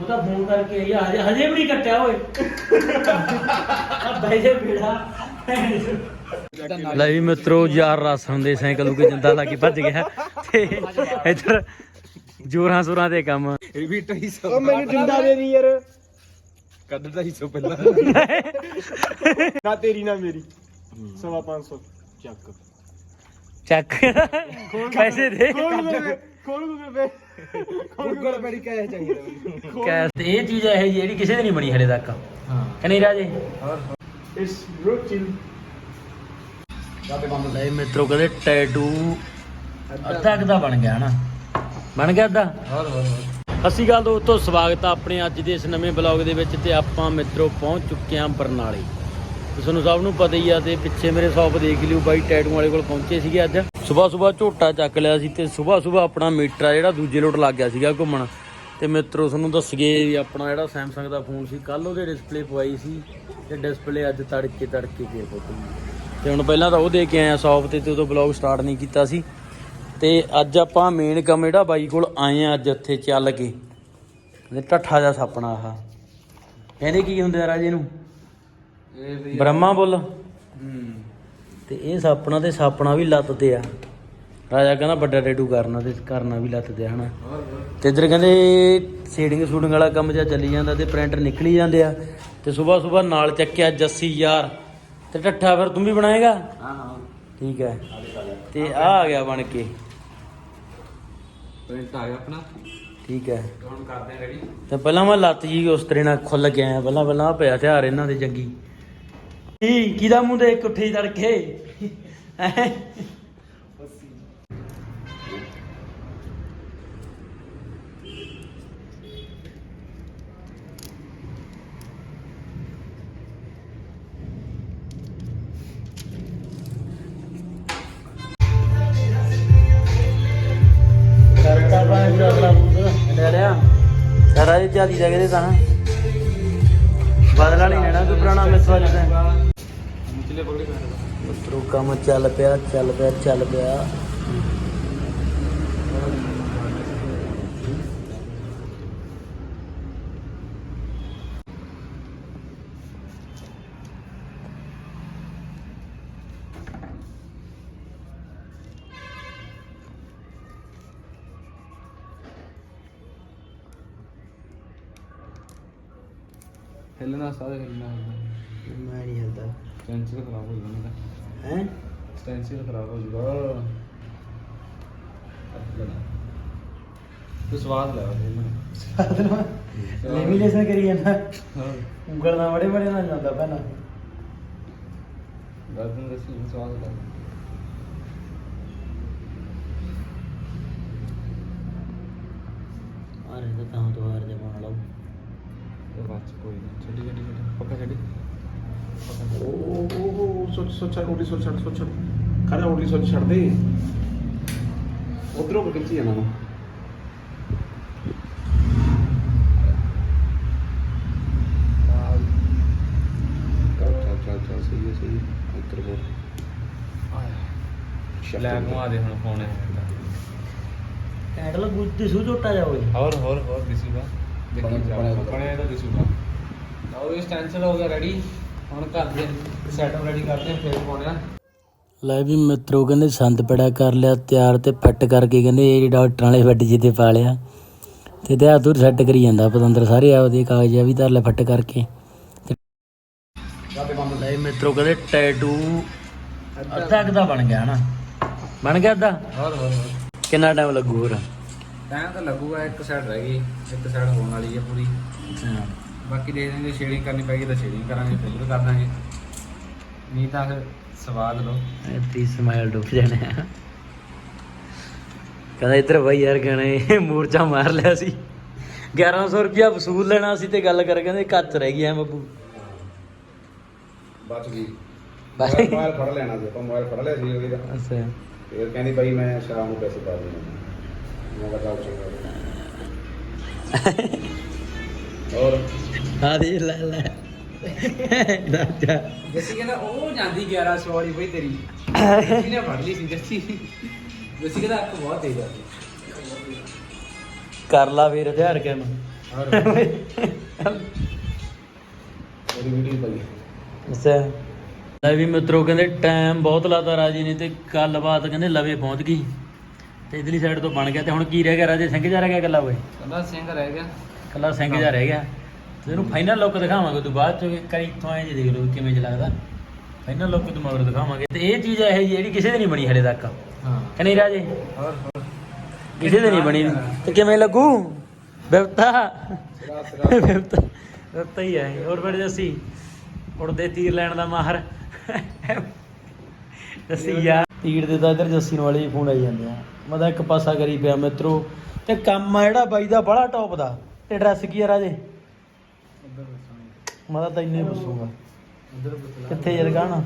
ਉਹ ਤਾਂ ਫੋਨ ਕਰਕੇ ਆਈ ਆ, ਹਜੇ ਹਜੇ ਵੀ ਨਹੀਂ ਕੱਟਿਆ ਓਏ। ਆ ਬੈਜੇ ਬੀੜਾ। ਲੈ ਵੀ ਮਿੱਤਰੋ ਯਾਰ ਰਾਸਣ ਦੇ ਸਾਈਕਲ ਨੂੰ ਕੇ ਜਿੰਦਾ ਲਾ ਕੇ ਭੱਜ ਗਿਆ। ਤੇ ਇੱਧਰ ਜੋਰਾਂ ਸੋਰਾਂ ਦੇ ਕੰਮ। ਇਹ ਵੀ 250 ਉਹ ਮੈਨੂੰ ਜਿੰਦਾ ਦੇ ਦੀ ਯਾਰ। ਕੱਢ 250 ਪਹਿਲਾਂ। ਨਾ ਤੇਰੀ ਨਾ ਮੇਰੀ। ਸਵਾ 500 ਚੱਕ। ਚੱਕ। ਪੈਸੇ ਦੇ। ਖੋਲ ਗੂਗਲ ਪੇ ਗੂਗਲ ਪੇ ਕਿਆ ਚਾਹੀਦਾ ਕੈਸ ਤੇ ਇਹ ਚੀਜ਼ ਹੈ ਜਿਹੜੀ ਕਿਸੇ ਦੀ ਨਹੀਂ ਬਣੀ ਹਲੇ ਤੱਕ। ਹਾਂ। ਕਨੀ ਰਾਜੇ? ਇਟਸ ਰੋਕ ਚਿਲ ਲੈ ਮਿੱਤਰੋ ਕਹਿੰਦੇ ਟੈਟੂ ਅੱਧਾ ਕਿਦਾ ਬਣ ਗਿਆ ਨਾ ਬਣ ਗਿਆ ਅੱਧਾ? ਹੋਰ ਹੋਰ ਅਸੀਂ ਗੱਲ ਦੋਸਤੋ ਸਵਾਗਤ ਆ ਆਪਣੇ ਅੱਜ ਦੇ ਇਸ ਨਵੇਂ ਬਲੌਗ ਦੇ ਵਿੱਚ ਤੇ ਆਪਾਂ ਮਿੱਤਰੋ ਪਹੁੰਚ ਚੁੱਕੇ ਹਾਂ ਬਰਨਾਲੇ। ਤੁਹਾਨੂੰ ਸਭ ਨੂੰ ਪਤਾ ਹੀ ਆ ਤੇ ਪਿੱਛੇ ਮੇਰੇ ਸ਼ਾਪ ਦੇਖ ਲਿਓ, ਬਾਈ ਟੈਟੂ ਵਾਲੇ ਕੋਲ ਪਹੁੰਚੇ ਸੀਗੇ ਅੱਜ। ਸਵੇਰ ਸਵੇਰ ਝੋਟਾ ਚੱਕ ਲਿਆ ਸੀ ਤੇ ਸਵੇਰ ਸਵੇਰ ਆਪਣਾ ਮੀਟਰ ਆ ਜਿਹੜਾ ਦੂਜੇ ਲੋਟ ਲੱਗ ਗਿਆ ਸੀਗਾ ਘੁੰਮਣ। ਤੇ ਮਿੱਤਰੋ, ਤੁਹਾਨੂੰ ਦੱਸਗੇ ਵੀ ਆਪਣਾ ਜਿਹੜਾ ਸੈਮਸੰਗ ਦਾ ਫੋਨ ਸੀ ਕੱਲ ਉਹਦੇ ਡਿਸਪਲੇ ਪਵਾਈ ਸੀ ਤੇ ਡਿਸਪਲੇ ਅੱਜ ਤੜਕੇ ਤੜਕੇ ਫੇਰ ਪੁੱਤ ਤੇ ਹੁਣ ਪਹਿਲਾਂ ਤਾਂ ਉਹ ਦੇ ਕੇ ਆਇਆ ਸ਼ਾਪ ਤੇ ਤੇ ਉਦੋਂ ਬਲੌਗ ਸਟਾਰਟ ਨਹੀਂ ਕੀਤਾ ਸੀ। ਤੇ ਅੱਜ ਆਪਾਂ ਮੇਨ ਕੰਮ ਜਿਹੜਾ ਬਾਈ ਕੋਲ ਆਏ ਆ ਅੱਜ ਇੱਥੇ ਚੱਲ ਕੇ। ਤੇ ਠੱਠਾ ਜਿਹਾ ਸਾਪਣਾ ਆਹ। ਕਹਿੰਦੇ ਕੀ ਹੁੰਦੇ ਆ ਰਾਜੇ ਨੂੰ? ਬ੍ਰਹਮਾ ਬੁੱਲ। ਹੂੰ। ਤੇ ਇਹ ਸਾਪਣਾ ਤੇ ਸਾਪਣਾ ਵੀ ਲੱਤ ਤੇ ਆ। ਰਾਜਾ ਕਹਿੰਦਾ ਵੱਡਾ ਟੈਟੂ ਕਰਨਾ ਤੇ ਕਰਨਾ ਵੀ ਲੱਤ ਤੇ ਆ ਹਨਾ। ਤੇ ਇੱਧਰ ਕਹਿੰਦੇ ਸ਼ੇਡਿੰਗ ਸ਼ੂਡਿੰਗ ਵਾਲਾ ਕੰਮ ਜਿਹਾ ਚੱਲੀ ਜਾਂਦਾ ਤੇ ਪ੍ਰਿੰਟਰ ਨਿਕਲੀ ਜਾਂਦੇ ਆ। ਤੇ ਸਵੇਰ ਸਵੇਰ ਨਾਲ ਚੱਕਿਆ ਜੱਸੀ ਯਾਰ। ਤੇ ਠੱਠਾ ਫਿਰ ਤੂੰ ਵੀ ਬਣਾਏਗਾ? ਹਾਂ ਹਾਂ। ਠੀਕ ਹੈ। ਤੇ ਆ ਆ ਗਿਆ ਬਣ ਕੇ। ਪ੍ਰਿੰਟ ਆ ਗਿਆ ਆਪਣਾ। ਠੀਕ ਹੈ। ਹੁਣ ਕਰਦੇ ਆ ਰੈਡੀ ਤੇ ਪਹਿਲਾਂ ਮੈਂ ਲੱਤ ਜੀ ਉਸ ਤਰ੍ਹਾਂ ਨਾਲ ਖੁੱਲ ਆਇਆ। ਪਹਿਲਾਂ ਪਹਿਲਾਂ ਪਿਆ ਹਥਿਆਰ ਇਹਨਾਂ ਦੇ ਜੰਗੀ। ਕੀ ਕਿਹਦਾ ਮੂੰਹ ਦੇ ਕੁੱਠੀ ਤੜਕੇ? ਹੈਂ? ਲਿਆ। ਸਾਰਾ ਇਹ ਜਿਆਦੀ ਕਹਿੰਦੇ ਤਾਂ। ਨਾ ਬਦਲਾ ਨਹੀਂ ਲੈਣਾ ਕੋਈ ਪੁਰਾਣਾ ਮਿਸਵਾ ਜਿਹਾ ਨਿਚਲੇ ਪਕੜੇ ਪੈਣਾ ਮਿੱਤਰੋ ਕੰਮ ਚੱਲ ਪਿਆ ਚੱਲ ਪਿਆ ਚੱਲ ਪਿਆ। ਹਿੱਲਣਾ ਸਾਰੇ ਹਿੱਲਣਾ ਮੈਂ ਨਹੀਂ ਹਿਲਦਾ ਸਟੈਂਸਿਲ ਖਰਾਬ ਹੋ ਜਾਣਾ ਹੈ? ਸਟੈਂਸਿਲ ਖਰਾਬ ਹੋ ਜਾਊਗਾ। ਤੂੰ ਸਵਾਦ ਲੈ ਉਹਦੇ ਲੈਮੀਨੇਸ਼ਨ ਕਰੀ ਜਾਂਦਾ। ਹਾਂ। ਉਂਗਲ ਨਾਲ ਬੜੇ ਬੜੇ ਨਾਲ ਜਾਂਦਾ ਪਹਿਲਾਂ। ਗਰਦਨ ਦੇ ਸੀ ਸਵਾਦ ਲੈ ਆਰੇ ਤਾਂ ਤਾਂ ਤੋਂ ਹਾਰ ਜਾਵਾਂ ਲਾਉ ਇਹ ਬਾਤ 'ਚ ਕੋਈ ਨਹੀਂ। ਛੱਡੀ ਛੱਡੀ ਛੱਡੀ। ਪੱਕਾ ਛੱਡੀ। ਓ ਓ ਸੋਚ ਸੋਚ ਉਡੀ ਸੋਚ ਛੱਡ ਸੋਚ ਛੱਡ। ਖੜਾ ਉਡੀ ਸੋਚ ਛੱਡ ਦੇ ਉਧਰੋਂ ਚ ਜਾਣਾ ਵਾ। ਸਹੀ ਹੈ ਸਹੀ ਉੱਤਰ ਬੋਲ ਲੈ ਘੁਮਾ ਦੇ ਹੁਣ ਫੋਨ ਹੈ ਕੈਂਡਲ ਗੁੱਦੀ ਸੂ ਝੋਟਾ ਜਾ ਓਏ। ਹੋਰ ਹੋਰ ਹੋਰ ਦਿਸੂਗਾ ਬਣੇ- ਦੇਖੀ ਜਾ ਬਣੇ ਤਾਂ- ਬਣੇ ਤਾਂ ਦਿਸੂਗਾ ਲਓ ਇਹ ਸਟੈਂਸਲ ਹੋ ਗਿਆ ਰੈਡੀ ਹੁਣ ਕਰਦੇ ਸੈਟਅਪ ਰੈਡੀ ਕਰਦੇ ਹਾਂ, ਫਿਰ ਪਾਉਣੇ ਆ। ਲੈ ਵੀ ਮਿੱਤਰੋ ਕਹਿੰਦੇ ਸੰਦ ਪੜਾ ਕਰ ਲਿਆ ਤਿਆਰ ਤੇ ਫਿੱਟ ਕਰਕੇ ਕਹਿੰਦੇ ਇਹ ਡਾਕਟਰਾਂ ਵਾਲੇ ਵੱਡੀ ਜੀ ਤੇ ਪਾ ਲਿਆ। ਤੇ ਤੇ ਦੂਰ ਸੈੱਟ ਕਰੀ ਜਾਂਦਾ ਪਤੰਦਰ ਸਾਰੇ ਆ ਉਹਦੇ ਕਾਗਜ਼ ਆ ਵੀ ਧਰ ਲੈ ਫਿੱਟ ਕਰਕੇ। ਲੈ ਮਿੱਤਰੋ ਕਹਿੰਦੇ ਟੈਟੂ ਅੱਧਾ ਕਿਦਾ ਬਣ ਗਿਆ ਨਾ ਬਣ ਗਿਆ ਅੱਧਾ? ਹੋਰ ਹੋਰ ਹੋਰ। ਕਿੰਨਾ ਟਾਈਮ ਲੱਗੂ ਹੋਰ? ਟਾਈਮ ਤਾਂ ਲੱਗੂਗਾ ਇੱਕ ਸਾਈਡ ਰਹਿ ਗਈ ਇੱਕ ਸਾਈਡ ਹੋਣ ਵਾਲੀ ਹੈ ਪੂਰੀ। ਬਾਕੀ ਹਾਂ ਜੇ ਸ਼ੇਡਿੰਗ ਕਰਨੀ ਪੈਗੀ ਤਾਂ ਸ਼ੇਡਿੰਗ ਕਰਾਂਗੇ ਫਿਲਰ ਕਰ ਦਾਂਗੇ। ਨਹੀਂ ਤਾਂ ਫਿਰ ਸਵਾਦ ਲਓ। ਐਤੀ ਸਮਾਈਲ ਡੁੱਬ ਜਾਣਾ ਕਹਿੰਦਾ ਇੱਧਰ ਬਈ ਯਾਰ ਗਣੇ ਮੂਰਚਾ ਮਾਰ ਲਿਆ ਸੀ। 1100 ਰੁਪਿਆ ਵਸੂਲ ਲੈਣਾ ਸੀ ਤੇ ਗੱਲ ਕਰ ਕਹਿੰਦੇ ਕੱਚ ਰਹਿ ਗਈ ਐ ਬੱਬੂ। ਬਚ ਗਈ। ਬਸ। ਮੋਬਾਈਲ ਫੜ ਲੈਣਾ ਸੀ ਆਪਾਂ ਮੋਬਾਈਲ ਫੜ ਲਿਆ ਸੀ ਉਹਦਾ ਅੱਛਾ। ਫਿਰ ਕਹਿੰਦੀ ਬਾਈ ਮੈਂ ਸ਼ਾਮ ਨੂੰ ਪੈਸੇ ਪਾ ਦੂੰਗਾ ਹੋਰ? ਆ ਦੇ ਲੈ ਲੈ। ਰਾਜਾ ਜੱਸੀ ਕਹਿੰਦਾ ਉਹ ਜਾਂਦੀ 1100 ਵਾਲੀ ਬਈ ਤੇਰੀ। ਜੱਸੀ ਨੇ ਫੜ ਲਈ ਸੀ ਜੱਸੀ। ਜੱਸੀ ਕਹਿੰਦਾ ਅੱਖ ਬਹੁਤ ਤੇਜ਼ ਆ। ਕਰ ਲਾ ਫੇਰ ਹਥਿਆਰ ਕੰਮ ਮੇਰੀ ਵੀਡੀਓ ਪਾਈ। ਅੱਛਾ। ਲੈ ਵੀ ਮਿੱਤਰੋ ਕਹਿੰਦੇ ਟਾਈਮ ਬਹੁਤ ਲਾਤਾ ਰਾਜੀ ਨੇ ਤੇ ਗੱਲਬਾਤ ਕਹਿੰਦੇ ਲਵੇ ਪਹੁੰਚ ਗਈ। ਤੇ ਇਧਰਲੀ ਸਾਈਡ ਤੋਂ ਬਣ ਗਿਆ ਤੇ ਹੁਣ ਕੀ ਰਹਿ ਗਿਆ ਰਾਜੇ? ਸਿੰਘ ਜਾ ਰਹਿ ਗਿਆ ਇਕੱਲਾ ਓਏ? ਕਹਿੰਦਾ ਸਿੰਘ ਰਹਿ ਗਿਆ। ਇਕੱਲਾ ਸਿੰਘ ਜਾ ਰਹਿ ਗਿਆ। ਤੇ ਇਹਨੂੰ ਫਾਈਨਲ ਲੁੱਕ ਦਿਖਾਵਾਂਗੇ ਤੂੰ ਬਾਅਦ ਚ ਕਰੀ ਇੱਥੋਂ ਐਂ ਜੀ ਦੇਖ ਲਓ ਕਿਵੇਂ ਜਿਹਾ ਲੱਗਦਾ। ਫਾਈਨਲ ਲੁੱਕ ਤੂੰ ਮਗਰ ਦਿਖਾਵਾਂਗੇ। ਤੇ ਇਹ ਚੀਜ਼ ਇਹ ਜਿਹੜੀ ਕਿਸੇ ਦੀ ਨਹੀਂ ਬਣੀ ਹਲੇ ਤੱਕ। ਹਾਂ। ਕਿ ਨਹੀਂ ਰਾਜੇ? ਹੋਰ ਹੋਰ। ਕਿਸੇ ਦੀ ਨਹੀਂ ਬਣੀ ਤੇ ਕਿਵੇਂ ਲੱਗੂ? ਬਿਵਤਾ ਬਿਵਤਾ ਬਿਵਤਾ ਹੀ ਹੈ। ਹੋਰ ਬੜੇ ਜੱਸੀ ਉੜਦੇ ਤੀਰ ਲੈਣ ਦਾ ਮਾਹਰ। ਜੱਸੀ ਯਾਰ। ਤੀਰ ਦੇ ਤਾਂ ਇਧਰ ਜੱਸੀ ਨੂੰ ਵਾਲੇ ਫੋਨ ਆਈ ਜਾਂਦੇ ਆ। ਮੈਂ ਤਾਂ ਇੱਕ ਪਾਸਾ ਕਰੀ ਪਿਆ ਮਿੱਤਰੋ। ਤੇ ਕੰਮ ਆ ਜਿਹੜਾ ਬਾਈ ਦਾ ਬੜਾ ਟੌਪ ਦਾ। ਤੇ ਐਡਰੈਸ ਕੀ ਆ ਰਾਜੇ? ਮੈਂ ਤਾਂ ਤੈਨੂੰ ਹੀ ਪੁੱਛੂਗਾ। ਕਿੱਥੇ ਯਾਰ ਗਾਣਾ?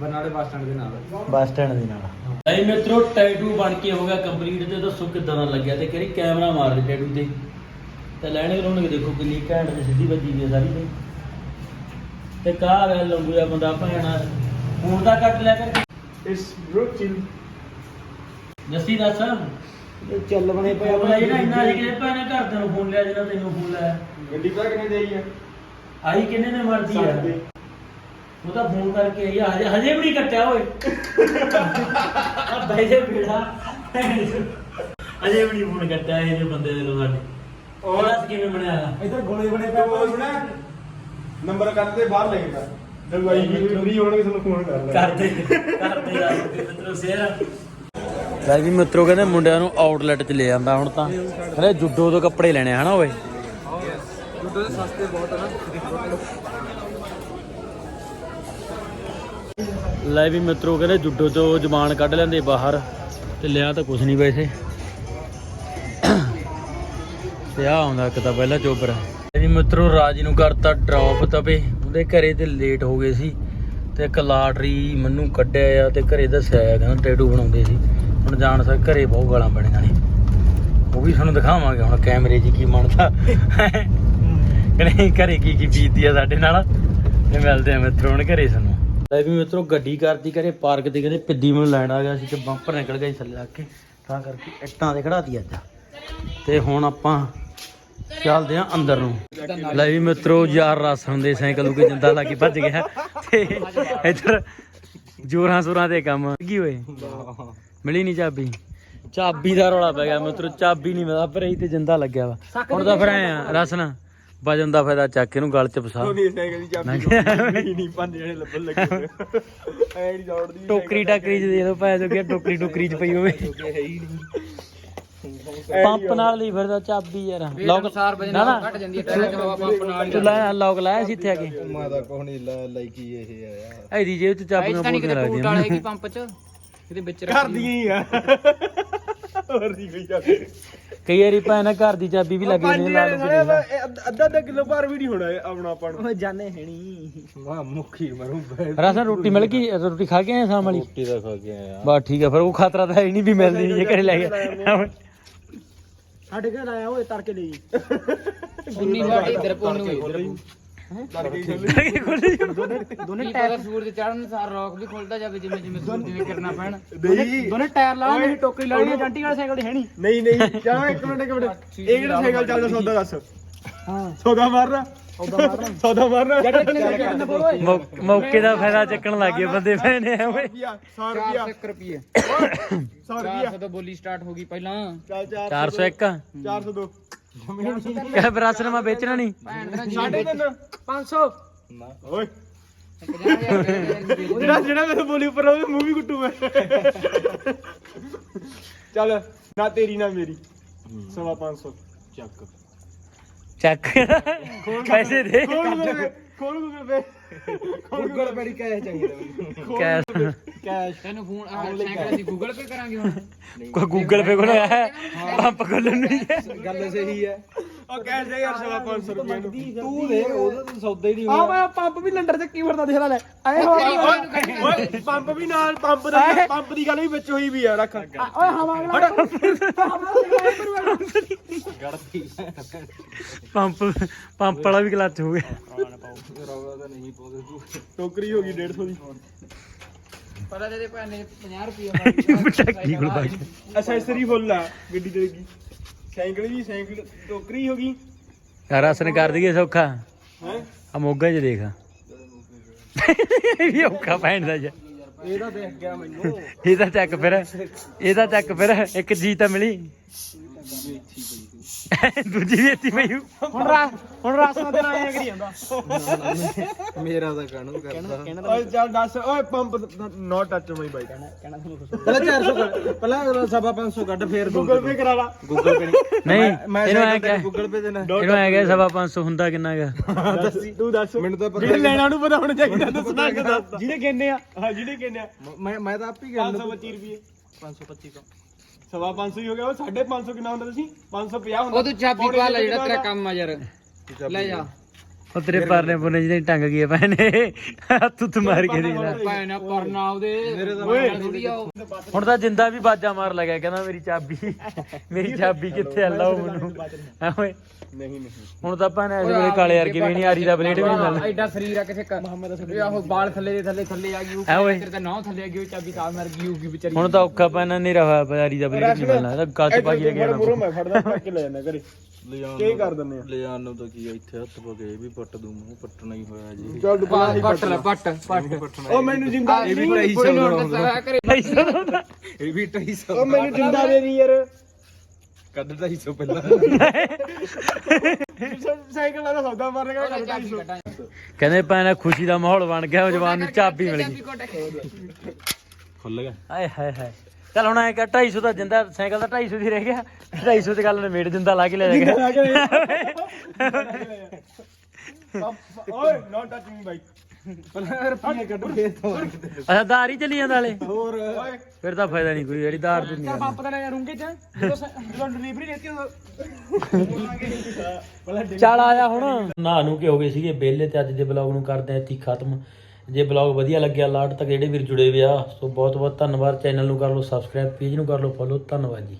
ਬਰਨਾਲੇ ਬੱਸ ਸਟੈਂਡ ਦੇ ਨਾਲ। ਬੱਸ ਸਟੈਂਡ ਦੇ ਨਾਲ। ਭਾਈ ਮਿੱਤਰੋ ਟੈਟੂ ਬਣ ਕੇ ਹੋ ਗਿਆ ਕੰਪਲੀਟ ਤੇ ਦੱਸੋ ਕਿੱਦਾਂ ਦਾ ਲੱਗਿਆ ਤੇ ਕਿਹੜੀ ਕੈਮਰਾ ਮਾਰ ਦੇ ਟੈਟੂ ਤੇ? ਤੇ ਲੈਣੇ ਲਾਉਣਗੇ ਦੇਖੋ ਕਿੰਨੀ ਘੈਂਟ ਤੇ ਸਿੱਧੀ ਵੱਜੀ ਆ ਸਾਰੀ ਤੇ। ਤੇ ਕਾਹ ਵੇ ਲੰਗੂਆ ਬੰਦਾ ਭੈਣਾ। ਹੁਣ ਦਾ ਕੱਟ ਲਿਆ ਕਰ ਇਸ ਬ੍ਰੋ ਚਿਲ ਜੱਸੀ ਦੱਸ। ਚੱਲ ਬਣੇ ਪਏ ਆਪਣਾ ਜਿਹੜਾ ਇੰਨਾ ਸੀ ਕਿ ਭੈਣੇ ਘਰਦਿਆਂ ਨੂੰ ਫੋਨ ਲਿਆ ਜਿਹਨਾਂ ਤੈਨੂੰ ਫੋਨ ਲਾਇਆ ਗੱਡੀ ਪਾ ਕਿਨੇ ਦੇਈ ਆ? ਆਈ ਕਿੰਨੇ ਨੇ ਮਰਦੀ ਆ। ਸਾਡੇ। ਉਹ ਤਾਂ ਫੋਨ ਕਰਕੇ ਆਈ ਆ, ਹਜੇ ਹਜੇ ਵੀ ਨਹੀਂ ਕੱਟਿਆ ਓਏ। ਆ ਬਾਈ ਦੇ ਬੇੜਾ। ਹਜੇ ਵੀ ਨਹੀਂ ਫੋਨ ਕੱਟਿਆ ਇਹ ਜੇ ਬੰਦੇ ਦੇ ਤੋਂ ਸਾਡੇ। ਉਹ ਦੱਸ ਕਿਵੇਂ ਬਣਿਆ ਇਧਰ ਗੋਲੇ ਬਣੇ ਪਏ ਬੋਲ ਬਣਾ। ਨੰਬਰ ਕੱਟ ਦੇ ਬਾਹਰ ਲੈ ਗਿਆ ਦਵਾਈ ਵੀ ਫਰੀ ਹੋਣਗੇ ਤੁਹਾਨੂੰ ਫੋਨ ਕਰ ਲੈ। ਕਰਦੇ ਕਰਦੇ ਜਾ ਮਿੱਤਰੋ ਸ਼ੇਅਰ ਗਾਈ ਵੀ ਮਿੱਤਰੋ ਕਹਿੰਦੇ ਮੁੰਡਿਆਂ ਨੂੰ ਆਊਟਲੈਟ 'ਚ ਲੈ ਜਾਂਦਾ ਹੁਣ ਤਾਂ। ਕਹਿੰਦੇ ਜੁੱਡੋ ਤੋਂ ਕੱਪੜੇ ਲੈਣੇ ਹਨਾ ਓਏ? ਦੁੱਧ ਦੇ ਸਸਤੇ ਬਹੁਤ ਆ ਨਾ। ਲੈ ਵੀ ਮਿੱਤਰੋ ਕਹਿੰਦੇ ਜੁੱਡੋ ਤੋਂ ਜ਼ਬਾਨ ਕੱਢ ਲੈਂਦੇ ਬਾਹਰ ਤੇ ਲਿਆ ਤਾਂ ਕੁਝ ਨਹੀਂ ਵੈਸੇ। ਤੇ ਆ ਆਉਂਦਾ ਇੱਕ ਤਾਂ ਪਹਿਲਾਂ ਚੋਬਰ। ਜੀ ਮਿੱਤਰੋ ਰਾਜ ਨੂੰ ਕਰਤਾ ਡ੍ਰੌਪ ਤਵੇ। ਉਹਦੇ ਘਰੇ ਤੇ ਲੇਟ ਹੋ ਗਏ ਸੀ ਤੇ ਇੱਕ ਲਾਟਰੀ ਮੈਨੂੰ ਕੱਢਿਆ ਆ ਤੇ ਘਰੇ ਦੱਸਿਆ ਆ ਕਹਿੰਦਾ ਟੈਟੂ ਬਣਾਉਂਦੇ ਸੀ। ਹੁਣ ਜਾਣ ਸਕ ਘਰੇ ਬਹੁਤ ਗਾਲਾਂ ਬਣੀਆਂ ਨੇ। ਉਹ ਵੀ ਤੁਹਾਨੂੰ ਦਿਖਾਵਾਂਗੇ ਹੁਣ ਕੈਮਰੇ 'ਚ ਕੀ ਬਣਦਾ। ਨਹੀਂ ਘਰੇ ਕੀ ਕੀ ਬੀਤਦੀ ਆ ਸਾਡੇ ਨਾਲ। ਤੇ ਮਿਲਦੇ ਆ ਮਿੱਤਰੋ ਹੁਣ ਘਰੇ ਸਾਨੂੰ। ਲੈ ਵੀ ਮਿੱਤਰੋ ਗੱਡੀ ਕਰਤੀ ਘਰੇ, ਪਾਰਕ ਤੇ ਕਹਿੰਦੇ ਪਿੱਦੀ ਮੈਨੂੰ ਲੈਣ ਆ ਗਿਆ ਸੀ ਤੇ ਬੰਪਰ ਨਿਕਲ ਗਿਆ ਸੀ ਥੱਲੇ ਲੱਗ ਕੇ। ਤਾਂ ਕਰਕੇ ਇੱਟਾਂ ਤੇ ਖੜਾਤੀ ਅੱਜ। ਤੇ ਹੁਣ ਆਪਾਂ ਚੱਲਦੇ ਆ ਅੰਦਰ ਨੂੰ। ਲੈ ਵੀ ਮਿੱਤਰੋ ਯਾਰ ਰਾਸਣ ਦੇ ਸਾਈਕਲ ਨੂੰ ਕੇ ਜਿੰਦਾ ਲਾ ਕੇ ਭੱਜ ਗਿਆ। ਤੇ ਇੱਧਰ ਜੋਰਾਂ ਸੋਰਾਂ ਤੇ ਕੰਮ। ਕੀ ਹੋਏ? ਮਿਲੀ ਨਹੀਂ ਚਾਬੀ। ਚਾਬੀ ਦਾ ਰੌਲਾ ਪੈ ਗਿਆ ਮਿੱਤਰੋ ਚਾਬੀ ਨਹੀਂ ਮਿਲਦਾ ਪਰ ਇਹ ਤੇ ਜਿੰਦਾ ਲੱਗਿਆ ਵਾ। ਹੁਣ ਤਾਂ ਫਿਰ ਆਏ ਆ ਰਸਨ ਵਜਨ ਦਾ ਫਾਇਦਾ ਚੱਕ ਇਹਨੂੰ ਗਲ ਚ ਫਸਾ। ਨਹੀਂ ਸਾਈਕਲ ਦੀ ਮੈਂ ਚਾਬੀ ਕਿਹਾ ਨਹੀਂ ਨਹੀਂ ਪੰਜ ਜਣੇ ਲੱਭਣ ਲੱਗੇ ਹੋਏ। ਐ ਨਹੀਂ ਦੌੜਦੀ ਟੋਕਰੀ ਟਾਕਰੀ ਚ ਦੇ ਦੋ ਪੈ ਜੋ ਕਿ ਟੋਕਰੀ ਟੋਕਰੀ ਚ ਪਈ ਹੋਵੇ। ਹੈ ਹੀ ਪੰਪ ਨਾਲ ਲਈ ਫਿਰਦਾ ਚਾਬੀ ਯਾਰ। ਲੋਕ ਸਾਰ ਵਜੇ ਨਾ ਨਾਲ ਨਾ ਘਟ ਜਾਂਦੀ ਹੈ ਟਾਇਰਾਂ 'ਚ ਹਵਾ ਪੰਪ ਨਾਲ ਤੂੰ ਲਾਇਆ ਲੋਕ ਲਾਇਆ ਸੀ ਇੱਥੇ ਆ ਕੇ। ਮੈਂ ਕੋਹ ਨਹੀਂ ਲੈ ਕੀ ਇਹ ਆ ਯਾਰ। ਇਹਦੀ ਜੇਬ ਚ ਚਾਬੀਆਂ ਤਾਂ ਨਹੀਂ ਪੂਰੀਆਂ ਕਿਤੇ। ਟੂਟ ਲੱਗਦੀਆਂ ਵਾਲੇਗੀ ਪੰਪ 'ਚ। ਇਹਦੇ ਵਿੱਚ ਘਰ ਦੀਆਂ ਹੀ ਆ। ਹੋਰ ਨਹੀਂ ਕੋਈ ਚਾਬੀ ਕਈ ਵਾਰੀ ਭੈਣ ਘਰ ਦੀ ਚਾਬੀ ਵੀ ਲੱਗ ਜਾਂਦੀ ਹੈ ਲਾਲ ਕੇ ਅੱਧਾ ਅੱਧਾ ਕਿਲੋ ਭਾਰ ਵੀ ਨਹੀਂ ਹੋਣਾ ਇਹ ਆਪਣਾ ਆਪਾਂ ਨੂੰ। ਜਾਣੇ ਹੈ ਨਹੀਂ ਵਾਹ ਮੁੱਖੀ ਮਰੂ ਰਸਨ ਰੋਟੀ ਮਿਲ ਗਈ? ਰੋਟੀ ਖਾ ਕੇ ਆਏ ਸ਼ਾਮ ਵਾਲੀ? ਰੋਟੀ ਦਾ ਖਾ ਕੇ ਆਇਆ ਬਸ ਠੀਕ ਹੈ ਫਿਰ ਉਹ ਖਤਰਾ ਤਾਂ ਹੈ ਹੀ ਨਹੀਂ ਵੀ ਮਿਲਦੀ ਨਹੀਂ ਜੇ ਘਰੇ ਲੈ ਗਿਆ ਸਾਡੇ ਘਰ ਆਇਆ ਓਏ ਤੜਕੇ ਲਈ। ਉਨੀ ਵਾਟੀ ਇਧਰ ਪੋਨੂੰ ਇਧਰ ਦੋਨੇ ਟਾਇਰ ਸੂਰਜ ਚੜਨ ਸਾਰ ਰੌਕ ਵੀ ਖੁੱਲਦਾ ਜਾਵੇ ਜਿਵੇਂ ਜਿਵੇਂ ਸੂਰਜ ਜਿਵੇਂ ਕਰਨਾ ਪੈਣ। ਨਹੀਂ। ਦੋਨੇ ਟਾਇਰ ਲਾ ਮੇਰੀ ਟੋਕਰੀ ਲਾਣੀ ਜੰਟੀ ਵਾਲਾ ਸਾਈਕਲ ਹੈ ਨਹੀਂ ਨਹੀਂ ਨਹੀਂ। ਜਾ ਇੱਕ ਮਿੰਟ ਇੱਕ ਮਿੰਟ। ਇਹ ਕਿਹੜਾ ਸਾਈਕਲ ਚੱਲਦਾ ਸੌਦਾ ਦੱਸ। ਹਾਂ। ਸੌਦਾ ਮਾਰਨਾ। ਉਹਦਾ ਮਾਰਨਾ। ਸੌਦਾ ਮਾਰਨਾ। ਜੱਟ ਕਿੰਨੇ ਪੈਸੇ ਕਿੰਨੇ ਬੋਲ ਓਏ। ਮੌ- ਮੌਕੇ ਦਾ ਫਾਇਦਾ ਚੱਕਣ ਲੱਗ ਗਏ ਬੰਦੇ ਭੈਣੇ ਓਏ ਰੁਪਿਆ 100 ਰੁਪਿਆ 401 ਰੁਪਏ 100 ਰੁਪਿਆ 400 ਤੋਂ ਬੋਲੀ ਸਟਾਰਟ ਹੋ ਗਈ ਪਹਿਲਾਂ। ਚੱਲ 401 402 ਕਹ ਬਰਾਸਨ ਮੈਂ ਵੇਚਣਾ ਨਹੀਂ। ਸਾਢੇ ਤਿੰਨ 500 ਓਏ। 50000 ਰੁਪਏ ਜਿਹੜਾ ਜਿਹੜਾ ਮੇਰੇ ਬੋਲੀ ਉੱਪਰ ਉਹ ਮੂੰਹ ਵੀ ਕੁੱਟੂ ਮੈਂ। ਚੱਲ ਨਾ ਤੇਰੀ ਨਾ ਮੇਰੀ। ਸਵਾ 500 ਚੱਕ। ਚੱਕ। ਪੈਸੇ ਦੇ। ਖੋਲ Google Pay Google Pay cash ਚਾਹੀਦਾ ਕੈਸ਼ ਕੈਸ਼ ਤੈਨੂੰ ਫੋਨ ਆ ਸਾਈਕਲ ਅਸੀਂ ਗੂਗਲ ਪੇ ਕਰਾਂਗੇ ਹੁਣ। ਕੋਈ ਗੂਗਲ ਪੇ ਕੋਲ ਹੈ। ਪੰਪ ਖੋਲਣ ਨੂੰ ਹੀ ਹੈ। ਗੱਲ ਸਹੀ ਹੈ। ਉਹ ਕੈਸ਼ ਦੇ ਯਾਰ ਸਵਾ 500 ਰੁਪਏ ਨੂੰ। ਤੂੰ ਦੇ ਉਹਦਾ ਤਾਂ ਸੌਦਾ ਹੀ ਨਹੀਂ ਆ ਮੈਂ ਪੰਪ ਵੀ ਲੰਡਰ ਚ ਕੀ ਵਰਦਾ ਦੇਖ ਲੈ। ਐ ਹੋ ਓਏ ਪੰਪ ਵੀ ਨਾਲ ਪੰਪ ਦਾ ਪੰਪ ਦੀ ਗੱਲ ਵੀ ਵਿੱਚ ਹੋਈ ਵੀ ਆ ਰੱਖ। ਓਏ ਹਵਾ ਨਾਲ ਪੰਪ ਪੰਪ ਵਾਲਾ ਵੀ ਕਲੱਚ ਹੋ ਗਿਆ। ਟੋਕਰੀ ਹੋ ਗਈ 150 ਦੀ। ਪਤਾ ਤੇਰੇ ਭੈਣ ਨੇ 50 ਰੁਪਏ ਪਟਾਕੀ ਕੋਲ ਬਾਈ ਅਸੈਸਰੀ ਫੁੱਲ ਆ ਗੱਡੀ ਤੇ ਲੱਗੀ ਸਾਈਕਲ ਵੀ ਸਾਈਕਲ ਟੋਕਰੀ ਹੋ ਗਈ। ਰਸਨ ਕਰ ਦਈਏ ਸੌਖਾ। ਹੈ? ਆ ਮੋਗਾ 'ਚ ਦੇਖ। ਇਹ ਵੀ ਔਖਾ ਪੈਣ ਦਾ ਜਾ ਇਹਦਾ ਦੇਖ ਗਿਆ ਮੈਨੂੰ। ਇਹਦਾ ਚੱਕ ਫਿਰ। ਇਹਦਾ ਚੱਕ ਫਿਰ। ਇੱਕ ਜੀ ਤਾਂ ਮਿਲੀ। ਦੂਜੀ ਵੀ ਇੱਥੇ ਪਈ ਹੋਊ। ਹੁਣ ਰਾ ਹੁਣ ਰਾਸਨਾ ਦੇ ਨਾਲ ਐ ਕਰੀ ਜਾਂਦਾ। ਮੇਰਾ ਤਾਂ ਕਾਣੂ ਕਰਦਾ। ਓਏ ਚੱਲ ਦੱਸ ਓਏ ਪੰਪ ਨੋਟ ਟੱਚ ਮਾਈ ਬਾਈਕ ਕਹਿਣਾ ਤੁਹਾਨੂੰ ਪਹਿਲਾਂ 400 ਕੱਢ ਪਹਿਲਾਂ ਸਵਾ 500 ਕੱਢ ਫੇਰ ਗੂਗਲ ਪੇ ਕਰਾ ਲਾ। ਗੂਗਲ ਪੇ ਨਹੀਂ। ਇਹਨੂੰ ਐ ਕਹਿ। ਗੂਗਲ ਪੇ ਦੇਣਾ। ਇਹਨੂੰ ਐ ਕਹਿ ਸਵਾ 500 ਹੁੰਦਾ ਕਿੰਨਾ ਗਾ? ਦੱਸੀ ਤੂੰ ਦੱਸ। ਮੈਨੂੰ ਤਾਂ ਪਤਾ ਜਿਹੜੇ ਲੈਣਾ ਨੂੰ ਪਤਾ ਹੋਣਾ ਚਾਹੀਦਾ ਦੱਸਣਾ ਕਿ ਦੱਸ। ਜਿਹਦੇ ਕਹਿੰਦੇ ਆ? ਹਾਂ ਜਿਹੜੇ ਕਿੰਨੇ ਮੈਂ ਮੈਂ ਤਾਂ ਆਪ ਹੀ ਗਿਆ 525 ਰੁਪਏ। 525 ਕਾ ਸਵਾ 500 ਹੀ ਹੋ ਗਿਆ। ਉਹ 550 ਕਿੰਨਾ ਹੁੰਦਾ ਤੁਸੀਂ? 550 ਹੁੰਦਾ। ਉਹ ਤੂੰ ਚਾਬੀ ਪਾ ਲੈ ਜਿਹੜਾ ਤੇਰਾ ਕੰਮ ਆ ਯਾਰ। ਲੈ ਜਾ। ਉਹ ਤੇਰੇ ਪਰਨੇ ਪੁਰਨੇ ਜਿਹਦੇ ਟੰਗ ਗਏ ਪੈਨੇ ਹੱਥ ਉੱਤ ਮਾਰ ਕੇ ਦੇਖ ਲੈ। ਭੈਣਾ ਪਰਨਾ ਉਹਦੇ। ਓਏ। ਹੁਣ ਤਾਂ ਜਿੰਦਾ ਵੀ ਬਾਜਾ ਮਾਰ ਲਗਿਆ ਕਹਿੰਦਾ ਮੇਰੀ ਚਾਬੀ ਮੇਰੀ ਚਾਬੀ ਕਿੱਥੇ ਆ ਲਾਓ ਮੈਨੂੰ। ਓਏ। ਨਹੀਂ ਨਹੀਂ। ਹੁਣ ਤਾਂ ਭਾਣੇ ਇਸ ਵੇਲੇ ਕਾਲੇ ਵਰਗੇ ਵੀ ਨਹੀਂ ਆਰੀ ਦਾ ਬਲੇਡ ਵੀ ਨਹੀਂ ਮਿਲਦਾ। ਐਡਾ ਸਰੀਰ ਆ ਕਿਸੇ ਇਹ ਆਹੋ ਬਾਲ ਥੱਲੇ ਦੇ ਥੱਲੇ ਥੱਲੇ ਆ ਗਈ ਓਏ। ਤੇਰੇ ਤਾਂ ਨੌ ਥੱਲੇ ਆ ਗਈ ਉਹ ਚਾਬੀ ਤਾਂ ਮਰ ਗਈ ਹੋਊਗੀ ਵਿਚਾਰੀ ਹੁਣ ਤਾਂ ਔਖਾ ਪੈਣਾ ਨਹੀਂ ਰਹਾ ਆਰੀ ਦਾ ਬਲੇਡ ਨਹੀਂ ਮਿਲਣਾ। ਇਹਦਾ ਗੱਜ ਪਾ ਕੇ ਗਿਆ ਮੈਂ ਫੜਦਾ ਫੜ ਕੇ ਲੈ ਜਾਂਦਾ ਘਰੇ। ਕੀ ਕਰ ਦਿੰਦੇ ਆ। ਲਿਆਉਣ ਨੂੰ ਤਾਂ ਕੀ ਆ, ਇੱਥੇ ਹੱਥ ਪਕੇ ਵੀ ਪੱਟ ਦੂੰ ਮੂੰਹ ਪੱਟਣਾ ਹੀ ਹੋਇਆ ਜੀ। ਚੱਲ ਦੁਬਾਰਾ ਹੀ ਪੱਟ ਲੈ ਪੱਟ ਪੱਟ ਉਹ ਮੈਨੂੰ ਜਿੰਦਾ ਇਹ ਵੀ ਢਾਈ ਸੌ ਦਾ ਕਰੇ ਇਹ ਵੀ 250 ਉਹ ਮੈਨੂੰ ਜਿੰਦਾ ਦੇ ਦੀ ਯਾਰ। ਕੱਢ 250 ਪਹਿਲਾਂ। ਸਾਈਕਲ ਦਾ ਸੌਦਾ ਕਹਿੰਦੇ ਪੈਣਾ ਖੁਸ਼ੀ ਦਾ ਮਾਹੌਲ ਬਣ ਗਿਆ ਉਹ ਜਵਾਨ ਨੂੰ ਚਾਬੀ ਮਿਲ ਗਈ। ਖੁੱਲ ਗਿਆ। ਆਏ ਹਾਏ ਹਾਏ। ਚੱਲ ਹੁਣ ਐ ਕਰ 250 ਦਾ ਜਿੰਦਾ ਸਾਈਕਲ ਦਾ 250 ਦੀ ਰਹਿ ਗਿਆ। 250 ਤੇ ਗੱਲ ਨਿਬੇੜ ਜਿੰਦਾ ਲਾ ਕੇ ਲੈ ਜਾਏਗਾ। ਓਏ ਨੋਟ ਟੱਚ ਮੀ ਬਾਈਕ ਪਹਿਲਾਂ ਰੁਪਏ ਕੱਢ ਫੇਰ ਤੋਂ ਅੱਛਾ ਦਾਰ ਹੀ ਚੱਲੀ ਜਾਂਦਾ ਵਾਲੇ ਹੋਰ। ਓਏ। ਫਿਰ ਤਾਂ ਫਾਇਦਾ ਨਹੀਂ ਕੋਈ ਜਿਹੜੀ ਦਾਰ ਦੀ ਨਹੀਂ ਪੰਪ ਦਾ ਲੈ ਰੂੰਗੇ ਚ। ਜਦੋਂ ਸ- ਜਦੋਂ ਡਿਲੀਵਰੀ ਲੈਤੀ ਉਦੋਂ। ਚੱਲ ਆਇਆ ਹੁਣ। ਨਾ ਨੂੰ ਕਿ ਹੋ ਗਏ ਸੀਗੇ ਵਿਹਲੇ ਤੇ ਅੱਜ ਦੇ ਬਲੌਗ ਨੂੰ ਕਰਦੇ ਹਾਂ ਇੱਥੇ ਹੀ ਖਤਮ। ਜੇ ਬਲੌਗ ਵਧੀਆ ਲੱਗਿਆ ਲਾਟ ਤੱਕ ਜਿਹੜੇ ਵੀਰ ਜੁੜੇ ਹੋਏ ਆ, ਸੋ ਬਹੁਤ ਬਹੁਤ ਧੰਨਵਾਦ। ਚੈਨਲ ਨੂੰ ਕਰ ਲਓ ਸਬਸਕ੍ਰਾਈਬ ਪੇਜ ਨੂੰ ਕਰ ਲਓ ਫੋਲੋ ਧੰਨਵਾਦ ਜੀ।